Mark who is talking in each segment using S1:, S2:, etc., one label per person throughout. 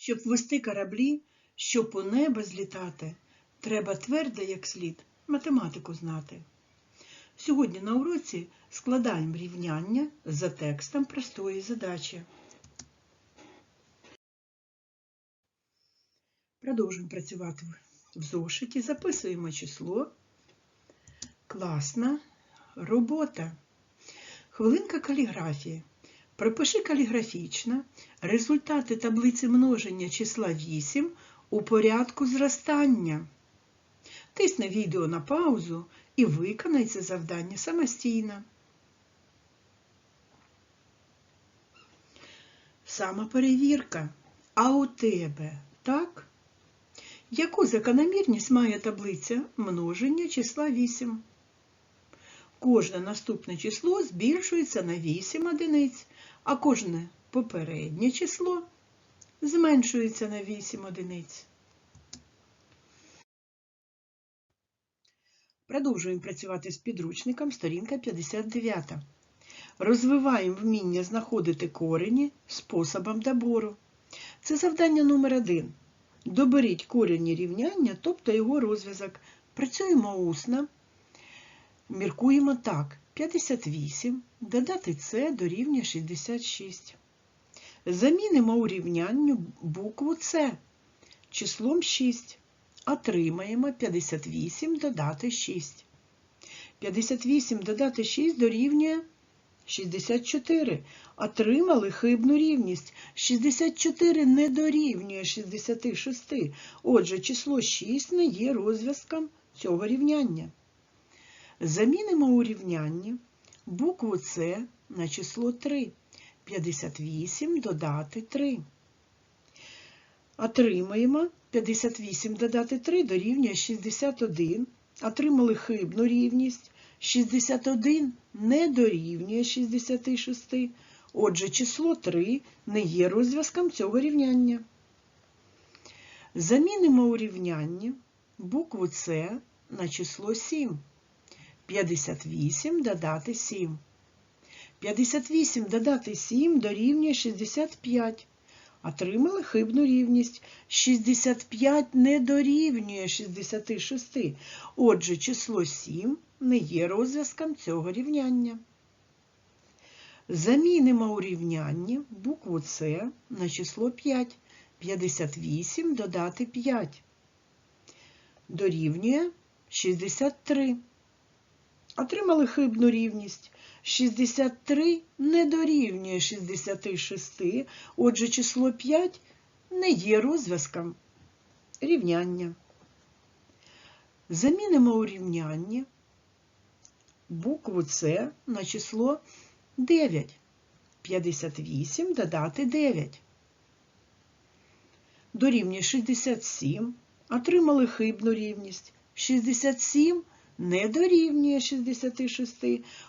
S1: Щоб вести кораблі, щоб у небо злітати, треба твердо, як слід, математику знати. Сьогодні на уроці складаємо рівняння за текстом простої задачі. Продовжуємо працювати в зошиті, записуємо число. Класна робота. Хвилинка каліграфії. Пропиши каліграфічно результати таблиці множення числа 8 у порядку зростання. Тисни відео на паузу і виконай це завдання самостійно. Самоперевірка. А у тебе так? Яку закономірність має таблиця множення числа 8? Кожне наступне число збільшується на 8 одиниць, а кожне попереднє число зменшується на 8 одиниць. Продовжуємо працювати з підручником, сторінка 59. Розвиваємо вміння знаходити корені способом добору. Це завдання номер 1. Доберіть корені рівняння, тобто його розв'язок. Працюємо усно. Міркуємо так. 58 додати С дорівнює 66. Замінимо у рівнянню букву С числом 6. Отримаємо 58 додати 6. 58 додати 6 дорівнює 64. Отримали хибну рівність. 64 не дорівнює 66. Отже, число 6 не є розв'язком цього рівняння. Замінимо у рівнянні букву С на число 3. 58 додати 3. Отримаємо 58 додати 3 дорівнює 61. Отримали хибну рівність. 61 не дорівнює 66. Отже, число 3 не є розв'язком цього рівняння. Замінимо у рівнянні букву С на число 7. 58 додати 7. 58 додати 7 дорівнює 65. Отримали хибну рівність. 65 не дорівнює 66. Отже, число 7 не є розв'язком цього рівняння. Замінимо у рівнянні букву С на число 5. 58 додати 5. Дорівнює 63. Отримали хибну рівність. 63 не дорівнює 66, отже, число 5 не є розв'язком рівняння. Замінимо у рівнянні букву С на число 9. 58 додати 9. Дорівнює 67. Отримали хибну рівність. 67 не дорівнює 66.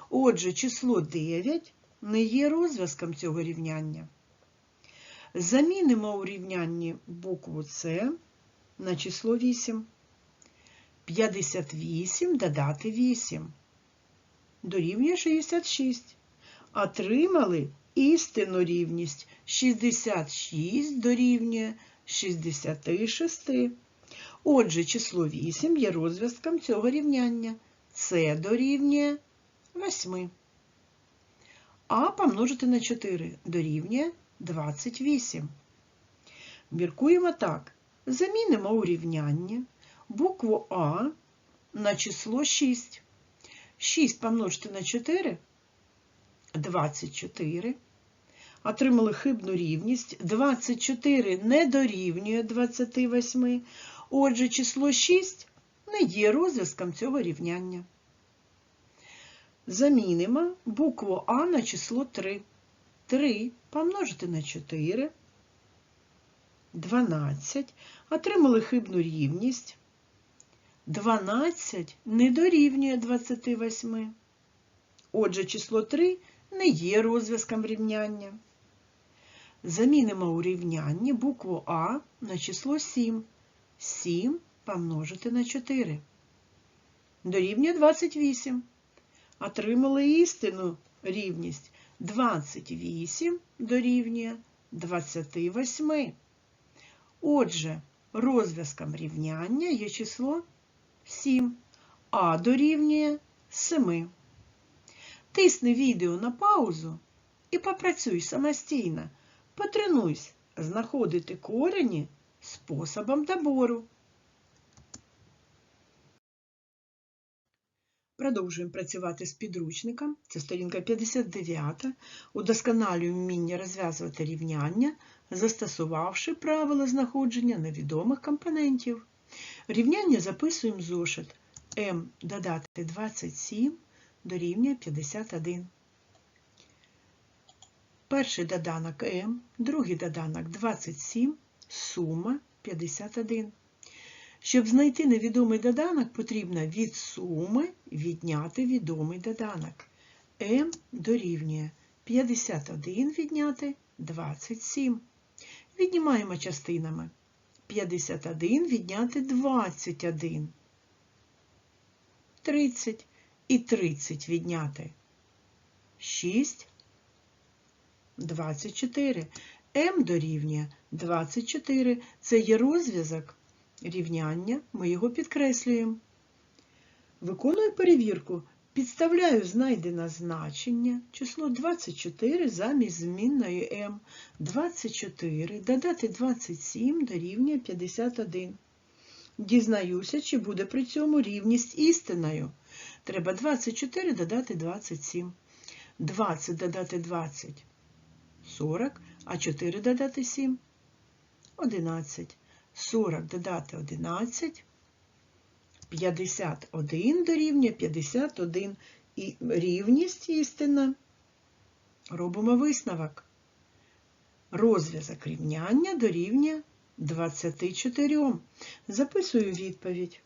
S1: Отже, число 9 не є розв'язком цього рівняння. Замінимо у рівнянні букву С на число 8. 58 додати 8. Дорівнює 66. Отримали істинну рівність 66 дорівнює 66. Отже, число 8 є розв'язком цього рівняння. С дорівнює 8. А помножити на 4 дорівнює 28. Міркуємо так. Замінимо у рівнянні букву А на число 6. 6 помножити на 4 24. Отримали хибну рівність. 24 не дорівнює 28. Отже, число 6 не є розв'язком цього рівняння. Замінимо букву А на число 3. 3 помножити на 4, 12. Отримали хибну рівність. 12 не дорівнює 28. Отже, число 3 не є розв'язком рівняння. Замінимо у рівнянні букву А на число 7. 7 помножити на 4. Дорівнює 28. Отримали істинну рівність. 28 дорівнює 28. Отже, розв'язком рівняння є число 7, а дорівнює 7. Тисни відео на паузу і попрацюй самостійно. Потренуйся знаходити корені способом добору. Продовжуємо працювати з підручником. Це сторінка 59. Удосконалюємо вміння розв'язувати рівняння, застосувавши правила знаходження невідомих компонентів. Рівняння записуємо зошит m додати 27 дорівнює 51. Перший доданок m, другий доданок 27, сума 51. Щоб знайти невідомий доданок, потрібно від суми відняти відомий доданок. m дорівнює 51 відняти 27. Віднімаємо частинами. 51 відняти 21. 30 і 30 відняти 6, 24. М дорівнює 24. Це є розв'язок рівняння, ми його підкреслюємо. Виконую перевірку. Підставляю знайдене значення, число 24 замість змінної m. 24 додати 27 дорівнює 51. Дізнаюся, чи буде при цьому рівність істиною. Треба 24 додати 27. 20 додати 20 40, а 4 додати 7 11. 40 додати 11 51 дорівнює 51 і рівність істина. Робимо висновок. Розв'язок рівняння дорівнює 24. Записую відповідь.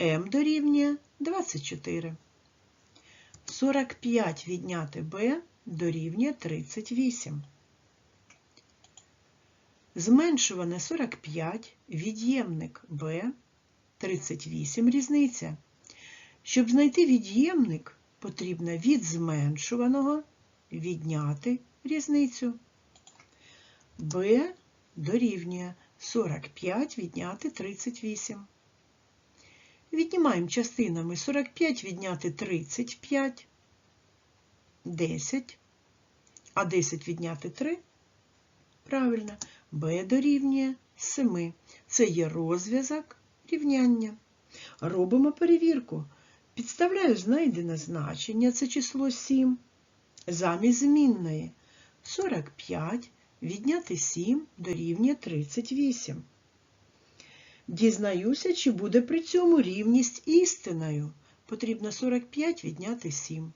S1: М дорівнює 24. 45 відняти Б дорівнює 38. Зменшуване 45, від'ємник Б, 38 різниця. Щоб знайти від'ємник, потрібно від зменшуваного відняти різницю. Б дорівнює 45 відняти 38. Віднімаємо частинами 45 відняти 35, 10, а 10 відняти 3. Правильно, b дорівнює 7. Це є розв'язок рівняння. Робимо перевірку. Підставляю знайдене значення, це число 7. Замість змінної 45 відняти 7 дорівнює 38. Дізнаюся, чи буде при цьому рівність істиною. Потрібно 45 відняти 7.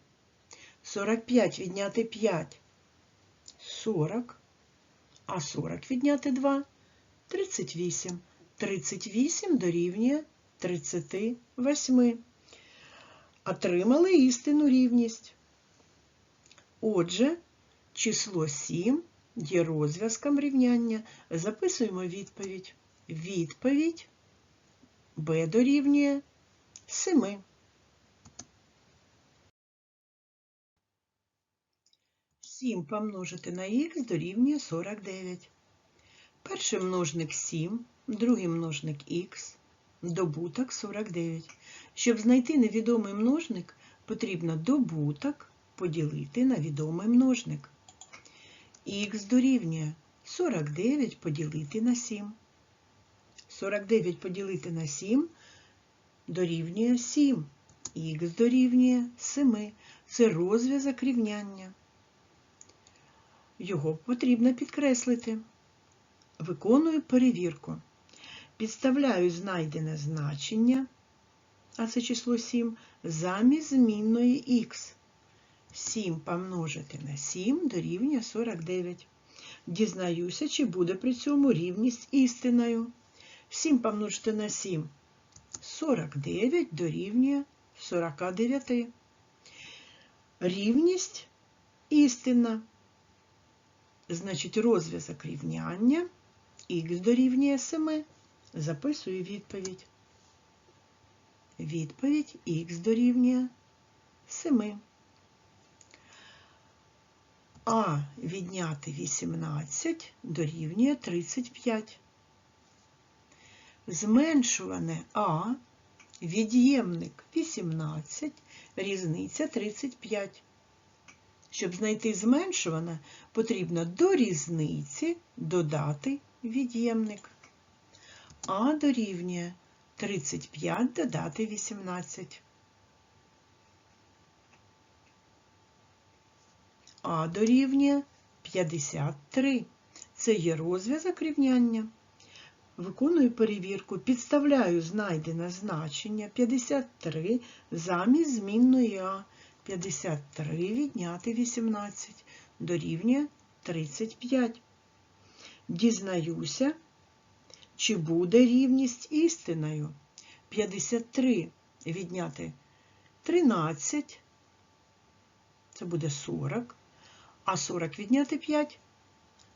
S1: 45 відняти 5 40. А 40 відняти 2 38. 38 дорівнює 38. Отримали істинну рівність. Отже, число 7 є розв'язком рівняння. Записуємо відповідь. Відповідь b дорівнює 7. Сім помножити на х дорівнює 49. Перший множник 7, другий множник х, добуток 49. Щоб знайти невідомий множник, потрібно добуток поділити на відомий множник. Х дорівнює 49 поділити на 7. 49 поділити на 7 дорівнює 7. Х дорівнює 7. Це розв'язок рівняння. Його потрібно підкреслити. Виконую перевірку. Підставляю знайдене значення, а це число 7, замість змінної х. 7 помножити на 7 дорівнює 49. Дізнаюся, чи буде при цьому рівність істиною. 7 помножити на 7 49 дорівнює 49. Рівність істинна. Значить, розв'язок рівняння х дорівнює 7. Записую відповідь. Відповідь х дорівнює 7. А відняти 18 дорівнює 35. Зменшуване А, від'ємник 18, різниця 35. Щоб знайти зменшуване, потрібно до різниці додати від'ємник. А дорівнює 35 додати 18. А дорівнює 53. Це є розв'язок рівняння. Виконую перевірку, підставляю знайдене значення 53 замість змінної А. 53 відняти 18 дорівнює 35. Дізнаюся, чи буде рівність істиною. 53 відняти 13, це буде 40, а 40 відняти 5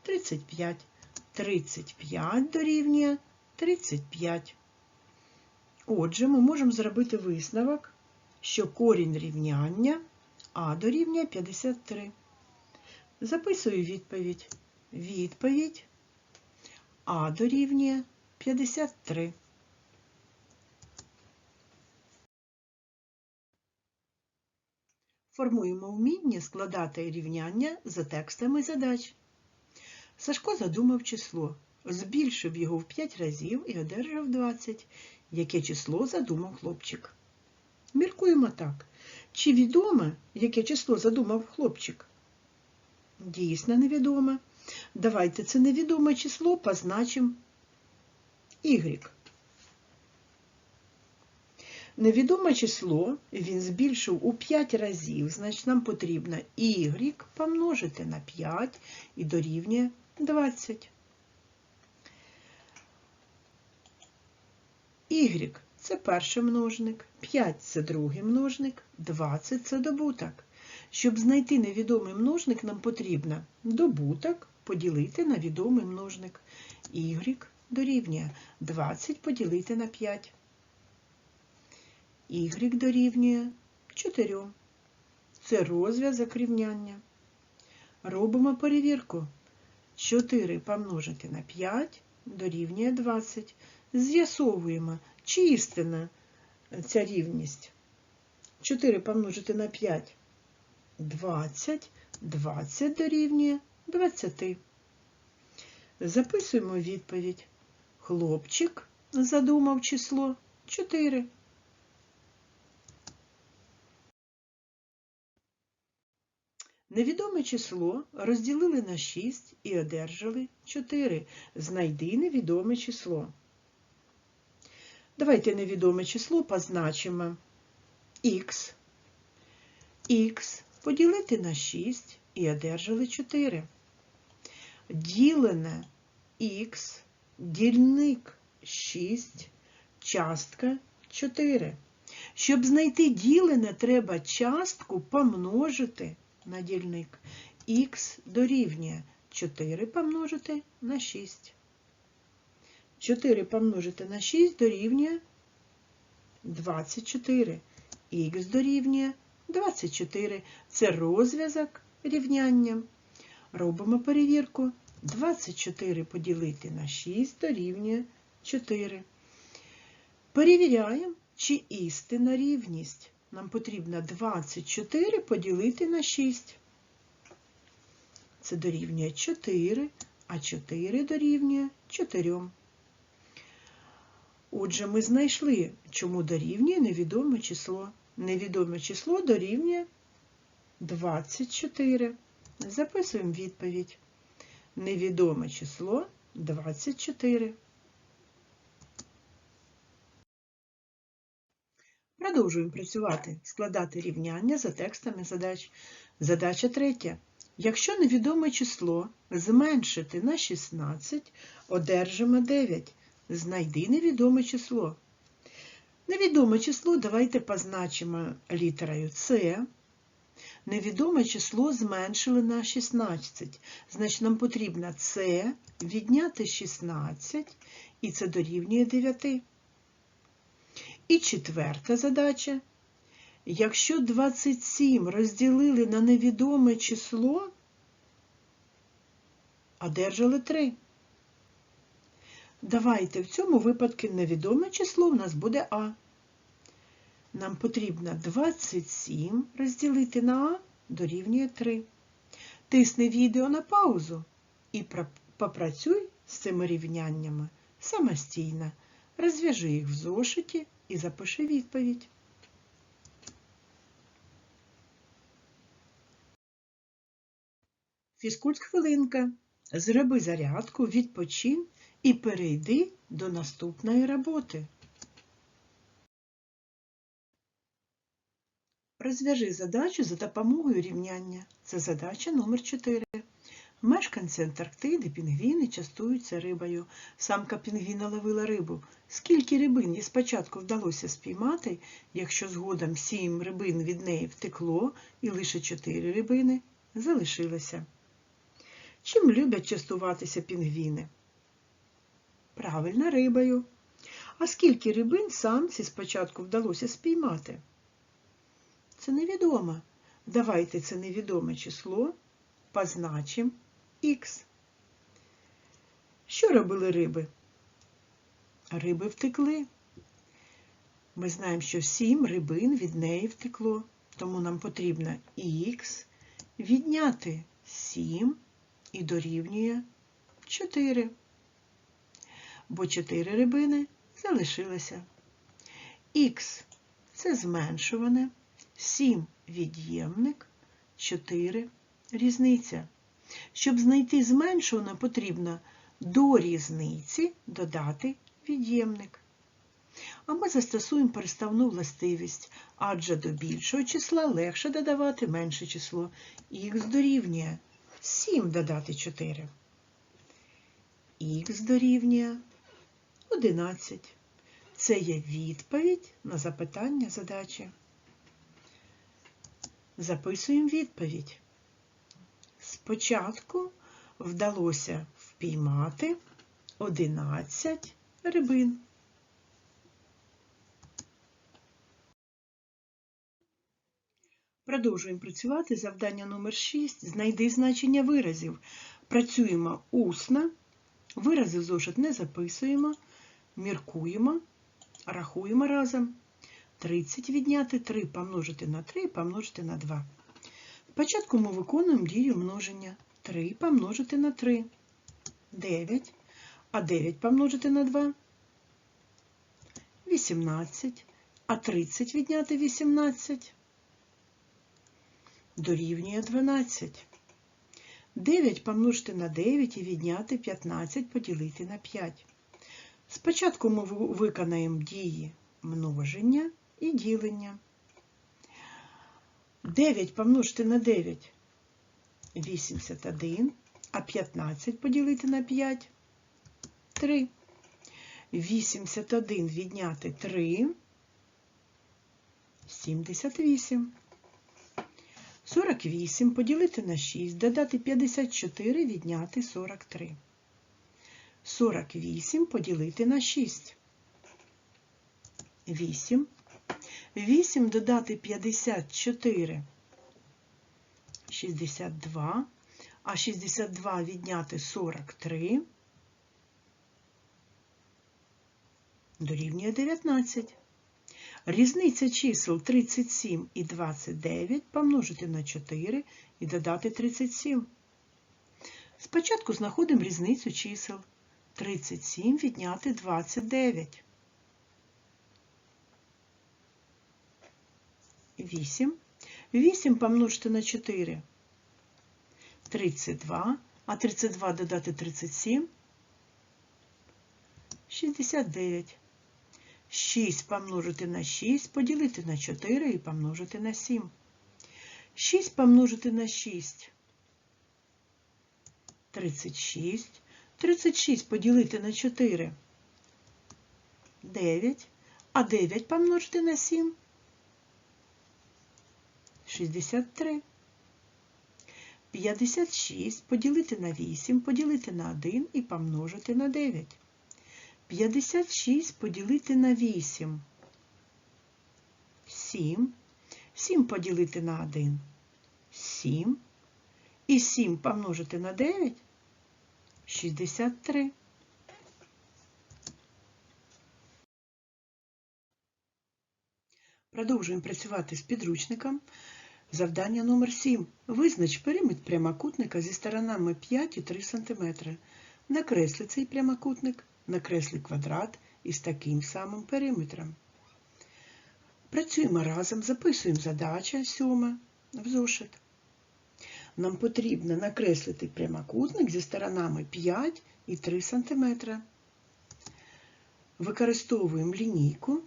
S1: 35. 35 дорівнює 35. Отже, ми можемо зробити висновок, що корінь рівняння А дорівнює 53. Записую відповідь. Відповідь А дорівнює 53. Формуємо вміння складати рівняння за текстами задач. Сашко задумав число, збільшив його в 5 разів і одержав 20. Яке число задумав хлопчик? Міркуємо так. Чи відоме, яке число задумав хлопчик? Дійсно невідоме. Давайте це невідоме число позначимо Y. Невідоме число він збільшив у 5 разів, значить нам потрібно y помножити на 5 і дорівнює 20. Y – це перший множник, 5 – це другий множник, 20 – це добуток. Щоб знайти невідомий множник, нам потрібно добуток поділити на відомий множник. Y дорівнює 20 поділити на 5. Y дорівнює 4. Це розв'язок рівняння. Робимо перевірку. 4 помножити на 5 дорівнює 20. З'ясовуємо, чи істина ця рівність. 4 помножити на 5 20. 20 дорівнює 20. Записуємо відповідь. Хлопчик задумав число 4. Невідоме число розділили на 6 і одержали 4. Знайди невідоме число. Давайте невідоме число позначимо х. х поділити на 6 і одержали 4. Ділене х, дільник 6, частка 4. Щоб знайти ділене, треба частку помножити на дільник. Х дорівнює 4 помножити на 6. 4 помножити на 6 дорівнює 24. Х дорівнює 24. Це розв'язок рівняння. Робимо перевірку. 24 поділити на 6 дорівнює 4. Перевіряємо, чи істина рівність. Нам потрібно 24 поділити на 6. Це дорівнює 4, а 4 дорівнює 4. Отже, ми знайшли, чому дорівнює невідоме число. Невідоме число дорівнює 24. Записуємо відповідь. Невідоме число 24. Продовжуємо працювати, складати рівняння за текстами задач. Задача третя. Якщо невідоме число зменшити на 16, одержимо 9. Знайди невідоме число. Невідоме число давайте позначимо літерою С. Невідоме число зменшили на 16. Значить, нам потрібно С відняти 16, і це дорівнює 9. І четверта задача. Якщо 27 розділили на невідоме число, одержали 3. Давайте в цьому випадку невідоме число в нас буде А. Нам потрібно 27 розділити на А дорівнює 3. Тисни відео на паузу і попрацюй з цими рівняннями самостійно. Розв'яжи їх в зошиті і запиши відповідь. Фізкульт хвилинка. Зроби зарядку, відпочинь і перейди до наступної роботи. Розв'яжи задачу за допомогою рівняння. Це задача номер 4. Мешканці Антарктиди пінгвіни частуються рибою. Самка пінгвіна ловила рибу. Скільки рибин їй спочатку вдалося спіймати, якщо згодом сім рибин від неї втекло і лише чотири рибини залишилося. Чим люблять частуватися пінгвіни? Правильно, рибою. А скільки рибин самці спочатку вдалося спіймати? Це невідомо. Давайте це невідоме число позначимо х. Що робили риби? Риби втекли. Ми знаємо, що 7 рибин від неї втекло, тому нам потрібно х відняти 7 і дорівнює 4. Бо 4 рибини залишилося. Х це зменшуване, 7 від'ємник, 4 різниця. Щоб знайти зменшуване, потрібно до різниці додати від'ємник. А ми застосуємо переставну властивість, адже до більшого числа легше додавати менше число. Х дорівнює 7 додати 4. Х дорівнює 11. Це є відповідь на запитання задачі. Записуємо відповідь. Спочатку вдалося впіймати 11 рибин. Продовжуємо працювати завдання номер 6. Знайди значення виразів. Працюємо усно, вирази зошит не записуємо, міркуємо, рахуємо разом. 30 відняти 3 помножити на 3 помножити на 2. Спочатку ми виконуємо дію множення. 3 помножити на 3 9, а 9 помножити на 2 18, а 30 відняти 18 дорівнює 12. 9 помножити на 9 і відняти 15 поділити на 5. Спочатку ми виконаємо дії множення і ділення. 9 помножити на 9 81, а 15 поділити на 5 3. 81 відняти 3 78. 48 поділити на 6, додати 54, відняти 43. 48 поділити на 6. 8. 8 додати 54, 62, а 62 відняти 43 дорівнює 19. Різниця чисел 37 і 29 помножити на 4 і додати 37. Спочатку знаходимо різницю чисел 37 відняти 29. 8. 8 помножити на 4 32, а 32 додати 37 69. 6 помножити на 6, поділити на 4 і помножити на 7. 6 помножити на 6 36. 36 поділити на 4 9, а 9 помножити на 7 63. 56 поділити на 8, поділити на 1 і помножити на 9. 56 поділити на 8. 7. 7 поділити на 1. 7. І 7 помножити на 9 63. Продовжуємо працювати з підручником. Завдання номер 7. Визнач периметр прямокутника зі сторонами 5 і 3 см. Накресли цей прямокутник, накресли квадрат із таким самим периметром. Працюємо разом, записуємо задача 7 в зошит. Нам потрібно накреслити прямокутник зі сторонами 5 і 3 см. Використовуємо лінійку,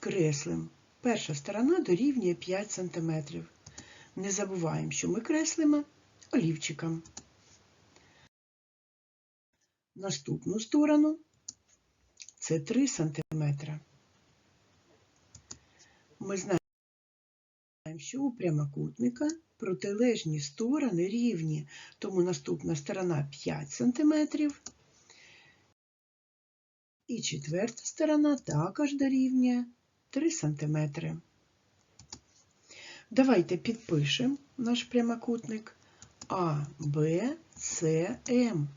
S1: креслимо. Перша сторона дорівнює 5 см. Не забуваємо, що ми креслимо олівчиком. Наступну сторону це 3 см. Ми знаємо, що у прямокутника протилежні сторони рівні, тому наступна сторона 5 см. І четверта сторона також дорівнює 3 см. Давайте підпишемо наш прямокутник А, Б, С, М.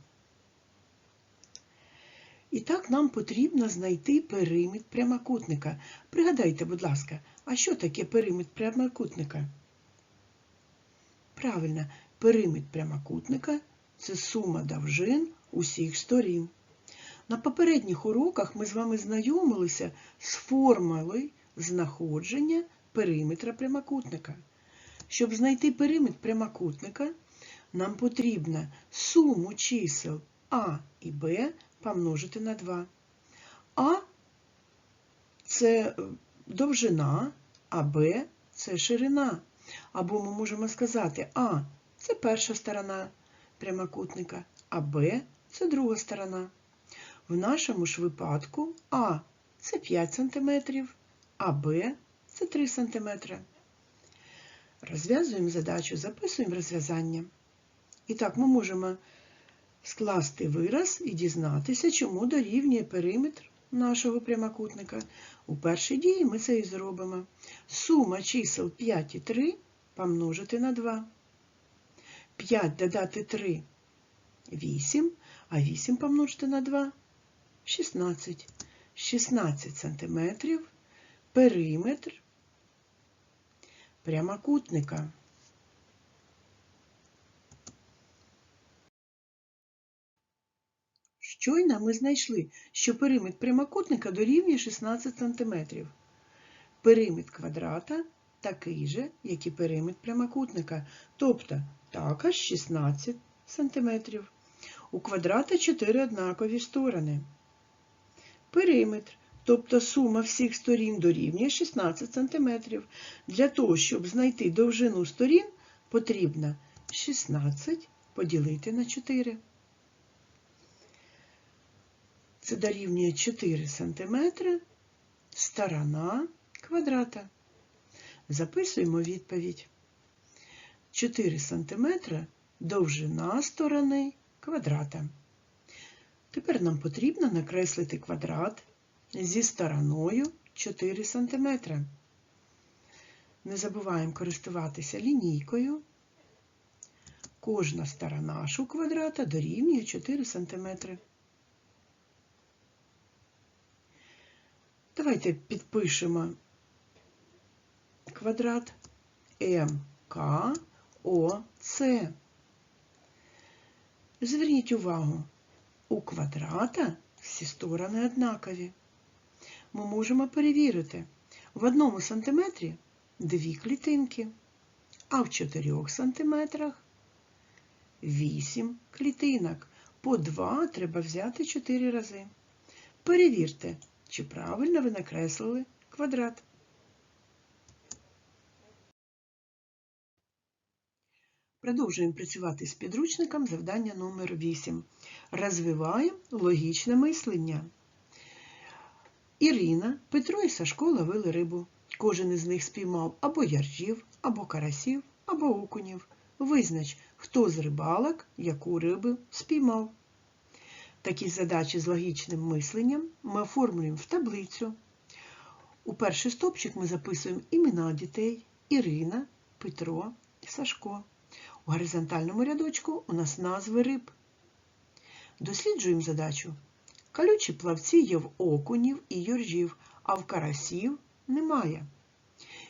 S1: І так нам потрібно знайти периметр прямокутника. Пригадайте, будь ласка, а що таке периметр прямокутника? Правильно, периметр прямокутника це сума довжин усіх сторін. На попередніх уроках ми з вами знайомилися з формулою знаходження периметра прямокутника. Щоб знайти периметр прямокутника, нам потрібно суму чисел А і Б помножити на 2. А це довжина, а Б це ширина. Або ми можемо сказати А це перша сторона прямокутника, а Б це друга сторона. В нашому ж випадку А це 5 см, а Б це 3 см. Розв'язуємо задачу, записуємо розв'язання. І так, ми можемо скласти вираз і дізнатися, чому дорівнює периметр нашого прямокутника. У першій дії ми це і зробимо. Сума чисел 5 і 3 помножити на 2. 5 додати 3 8, а 8 помножити на 2 16. 16 сантиметрів периметр прямокутника. Щойно ми знайшли, що периметр прямокутника дорівнює 16 см. Периметр квадрата такий же, як і периметр прямокутника, тобто також 16 см. У квадрата 4 однакові сторони. Периметр, тобто сума всіх сторін дорівнює 16 см. Для того, щоб знайти довжину сторін, потрібно 16 поділити на 4. Це дорівнює 4 см сторона квадрата. Записуємо відповідь. 4 см довжина сторони квадрата. Тепер нам потрібно накреслити квадрат зі стороною 4 см. Не забуваємо користуватися лінійкою. Кожна сторона у квадрата дорівнює 4 см. Давайте підпишемо квадрат МКОЦ. Зверніть увагу, у квадрата всі сторони однакові. Ми можемо перевірити, в одному сантиметрі дві клітинки, а в 4 сантиметрах 8 клітинок. По 2 треба взяти 4 рази. Перевірте, чи правильно ви накреслили квадрат. Продовжуємо працювати з підручником завдання номер 8. Розвиваємо логічне мислення. Ірина, Петро і Сашко ловили рибу. Кожен із них спіймав або яржів, або карасів, або окунів. Визнач, хто з рибалок яку рибу спіймав. Такі задачі з логічним мисленням ми оформлюємо в таблицю. У перший стопчик ми записуємо імена дітей Ірина, Петро і Сашко. У горизонтальному рядочку у нас назви риб. Досліджуємо задачу. Колючі плавці є в окунів і юржів, а в карасів немає.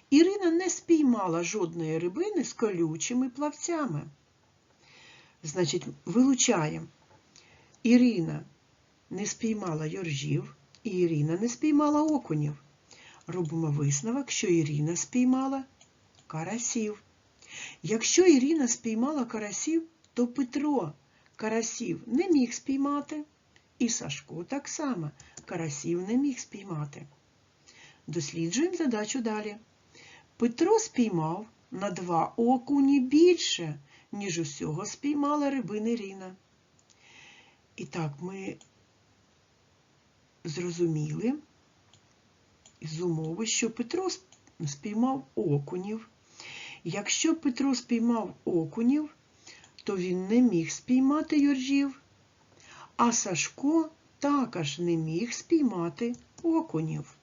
S1: Ірина не спіймала жодної рибини з колючими плавцями. Значить, вилучаємо. Ірина не спіймала йоржів, і Ірина не спіймала окунів. Робимо висновок, що Ірина спіймала карасів. Якщо Ірина спіймала карасів, то Петро карасів не міг спіймати, і Сашко так само карасів не міг спіймати. Досліджуємо задачу далі. Петро спіймав на два окуні більше, ніж усього спіймала рибина Ірина. І так ми зрозуміли з умови, що Петро спіймав окунів. Якщо Петро спіймав окунів, то він не міг спіймати йоржів, а Сашко також не міг спіймати окунів.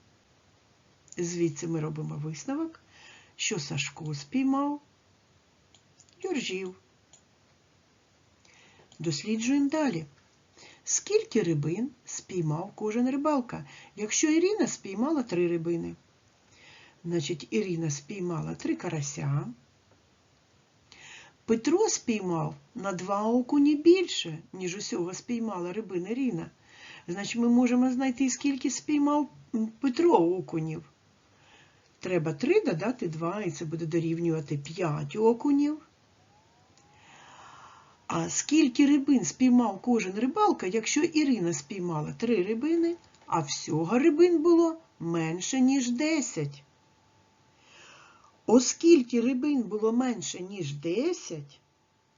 S1: Звідси ми робимо висновок, що Сашко спіймав йоржів. Досліджуємо далі. Скільки рибин спіймав кожен рибалка, якщо Ірина спіймала три рибини? Значить, Ірина спіймала три карася. Петро спіймав на два окуні більше, ніж усього спіймала рибина Ірина. Значить, ми можемо знайти, скільки спіймав Петро окунів. Треба 3 додати 2, і це буде дорівнювати 5 окунів. А скільки рибин спіймав кожен рибалка, якщо Ірина спіймала 3 рибини, а всього рибин було менше, ніж 10. Оскільки рибин було менше, ніж 10,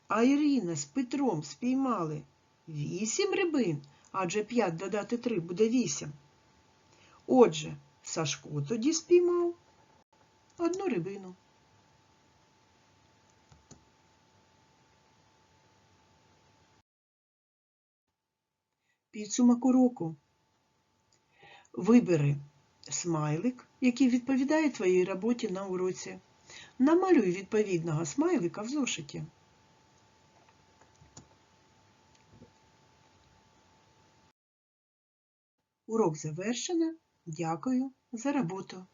S1: а Ірина з Петром спіймали 8 рибин, адже 5 додати 3 буде 8. Отже, Сашко тоді спіймав одну рибину. Підсумок уроку. Вибери смайлик, який відповідає твоїй роботі на уроці. Намалюй відповідного смайлика в зошиті. Урок завершено. Дякую за роботу.